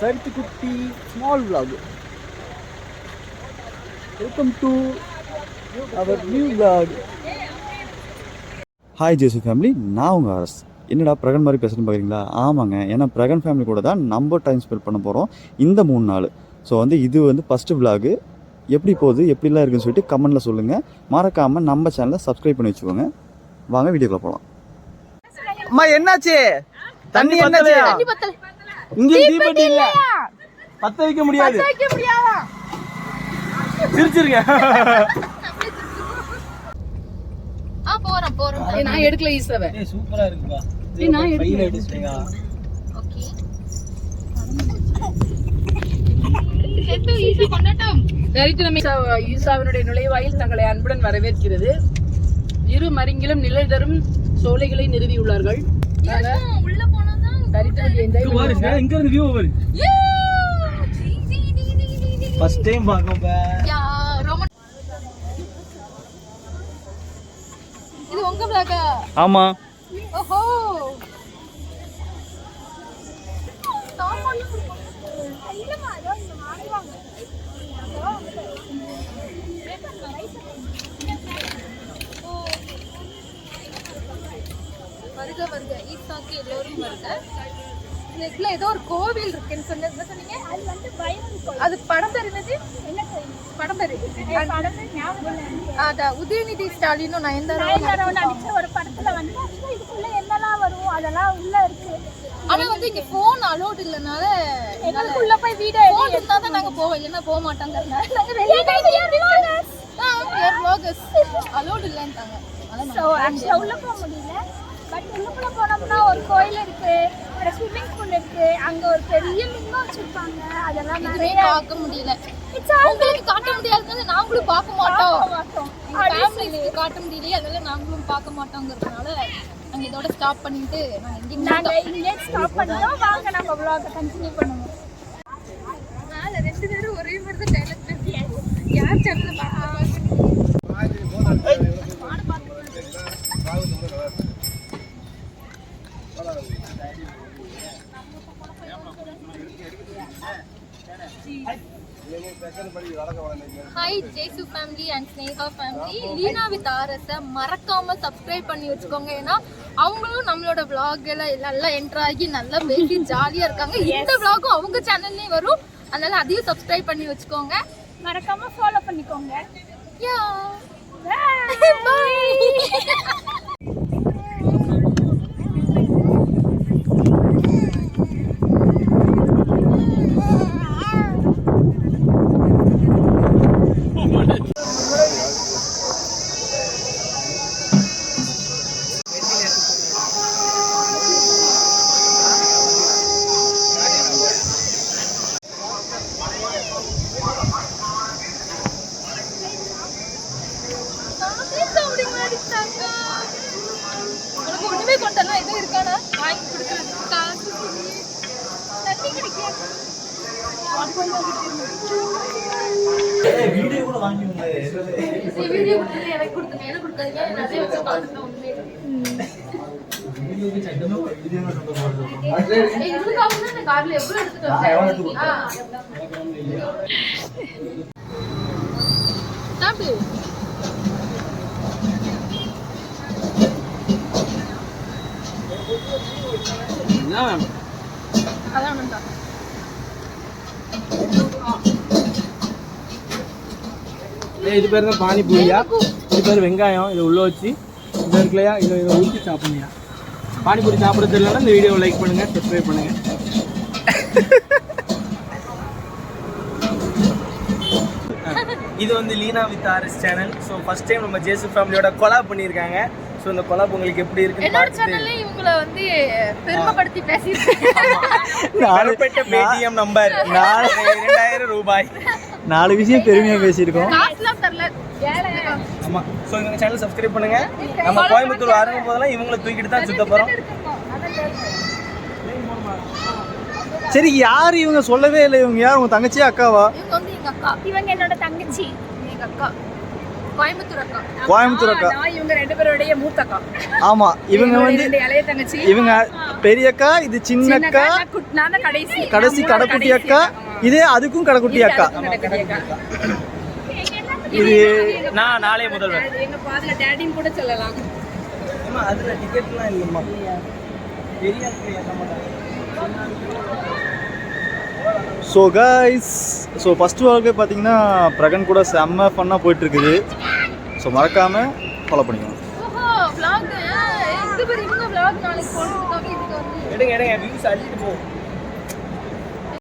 சரித்து குட்டி small vlog. Welcome to our new vlog. Hi Jesu family நான் உங்கள் அரஸ் என்னடா பிரகன் மாதிரி பேசுகிறேன்னு பார்க்குறீங்களா ஆமாங்க. ஏன்னா பிரகன் ஃபேமிலி கூட தான் நம்ம டைம் ஸ்பெண்ட் பண்ண போகிறோம் இந்த மூணு நாள். ஸோ வந்து இது வந்து ஃபஸ்ட்டு vlog. எப்படி போகுது? எப்படிலாம் இருக்குன்னு சொல்லிட்டு கமெண்ட்டில் சொல்லுங்கள் மறக்காமல் நம்ம சேனலை சப்ஸ்கிரைப் பண்ணி வச்சுக்கோங்க. வாங்க வீடியோக்குள்ள போகலாம் அம்மா என்னாச்சு? தண்ணி என்னாச்சு? இங்க தீபெட்டி இல்ல. பத்த வைக்க முடியாது. சிரிச்சிருங்க. ஆ போறோம் போறோம். நான் எடுக்கல ஈஸ்வர சூப்பரா இருக்குப்பா. ஏய், நான் எடுக்கல. ஓகே. ஈசாவினுடைய நுழைவாயில் தங்களை அன்புடன் வரவேற்கிறது. இரு மருங்கிலும் நிழல் தரும் சோலைகளை நிறுவியுள்ளார்கள். இங்க இருந்து வியூ பாரு. ஃபர்ஸ்ட் டைம் இது உங்க பிளாகா ஆமா. ஓஹோ. வருக வருக ஈசாக்கு எல்லோரும் வருக. இதுல ஏதோ ஒரு கோவில் இருக்குன்னு சொன்ன என்ன சொன்னீங்க? அது வந்து பயம் அது படம் தெரியுது என்ன படம் தெரியுது அதான் உதயநிதி ஸ்டாலினும் நயன்தாராவும் நடிச்ச ஒரு படத்துல வந்து இதுக்குள்ள என்னெல்லாம் வரும்? அதெல்லாம் உள்ள இருக்கு. ஆனா வந்து இங்க போன் அலோட் இல்லனால எங்களுக்கு உள்ள போய் வீடியோ போன் இருந்தா தான் நாங்க போவோம் இல்லைன்னா போக மாட்டாங்கறனால. நாங்க வெளியே அலோட் இல்லன்றாங்க அதான் ஸோ ஆக்சுவலாக உள்ள போக முடியல. பட் உள்ளுக்குள்ள போனோம்னா ஒரு கோயில் இருக்கு ஒரு ஸ்விம்மிங் பூல் இருக்கு அங்க ஒரு பெரிய லிங்கம் வச்சிருப்பாங்க அதெல்லாம் நிறைய பார்க்க முடியல உங்களுக்கு காட்ட முடியாதுன்னு நாங்களும் பார்க்க மாட்டோம் மாட்டோம் ஃபேமிலிக்கு காட்ட முடியலையே அதனால நாங்களும் பார்க்க மாட்டோங்கிறதுனால நாங்க இதோட ஸ்டாப் பண்ணிட்டு நாங்க எங்கேயும் நாங்க இங்கே ஸ்டாப் பண்ணிட்டோம் வாங்க நம்ம vlog கண்டினியூ பண்ணுவோம் ரெண்டு பேரும் ஒரே மாதிரி தான் டைலாக் பேசுறாங்க யார் சேனல்ல பார்க்கலாம் hi Jesu family and Sneha family Leena with ஆர்எஸை மறக்காம சப்ஸ்கிரைப் பண்ணி வச்சுக்கோங்க. ஏன்னா அவங்களும் நம்மளோட எல்லாம் நல்லா என்டர் ஆகி நல்லா பேசி ஜாலியா இருக்காங்க. இந்த vlogகும் அவங்க சேனல்லையும் வரும். அதனால அதையும் சப்ஸ்கிரைப் பண்ணி வச்சுக்கோங்க. மறக்காம ஃபாலோ பண்ணிக்கோங்க. யா Bye. உனக்கு ஒண்ணுமே கொண்டெல்லாம் எதுவும் இருக்கானா? வாங்கி கொடுக்கறது. காசு துணி, தண்ணி கிடைக்கல வீடியோ கூட வாங்கி வந்து நீ வீடியோ கொடுத்தது எனக்கு கொடுத்தது எனக்கு கொடுத்தது ஏன் நிறைய வச்சு பார்த்துட்டு ஒண்ணுமே இல்லை. ஏய், இதுக்காக தான் இந்த கார்ல எவ்வளவு எடுத்துட்டு வந்தேன்? ஆ. சாப்பிடு அதான். வேண்டாம் இது பேர் தான் பானிபூரியா. இது பேர் வெங்காயம். இதை உள்ள வச்சு இது இருக்குல்லையா? இதை இதை ஊற்றி சாப்பிடுங்க பானிபூரி சாப்பிட தெரியலன்னா இந்த வீடியோவை லைக் பண்ணுங்க சப்ஸ்கிரைப் பண்ணுங்க. இது வந்து Leena with RS channel so first time நம்ம ஜேசு ஃபேமிலியோட கொலாப் பண்ணியிருக்காங்க. ஸோ இந்த கொலாப் உங்களுக்கு எப்படி இருக்குன்னு என்னோட சேனல்ல இவங்கள வந்து பெருமைப்படுத்தி பேசியிருக்கேன் பேடிஎம் நம்பர் இரண்டாயிரம் ரூபாய். நாலு விஷயம் பெருமையாக பேசியிருக்கோம். காசுலாம் தரல. ஆமா. ஸோ எங்க சேனல் சப்ஸ்கிரைப் பண்ணுங்க. நம்ம கோயம்புத்தூர் ஆரம்பம் போதெல்லாம் இவங்களை தூக்கிட்டு தான் சுத்த போறோம். சரி யார் இவங்க சொல்லவே இல்லை? இவங்க யார்? உங்க தங்கச்சியா அக்காவா? இவங்க வந்து எங்க அக்கா. இவங்க என்னோட தங்கச்சி. எங்க அக்கா. கோயம்புத்தூர் அக்கா. கோயம்புத்தூர் அக்கா. இவங்க ரெண்டு பேருடைய மூத்தக்கா ஆமா இவங்க வந்து இளைய தங்கச்சி. இவங்க பெரியக்கா இது சின்னக்கா நான் குட்- நான் கடைசி. கடைசி கடைக்குட்டி அக்கா. இதே அதுக்கும் கடைக்குட்டி இது அக்கா. அக்கா. இது நான் நாளை முதல்வர். எங்க பாதுல டேடின்னு கூட சொல்லலாம். அதுல டிக்கெட்லாம் இல்லைம்மா. பெரிய ஏத்த மாட்டாங்க. ஸோ கைஸ் ஸோ ஃபஸ்ட்டு வாழ்க்கை பார்த்தீங்கன்னா பிரகன் கூட செம்ம ஃபன்னாக போயிட்டுருக்குது. ஸோ மறக்காமல் ஃபாலோ வந்து எடுங்க எடுங்க வியூஸ் அள்ளிட்டு போ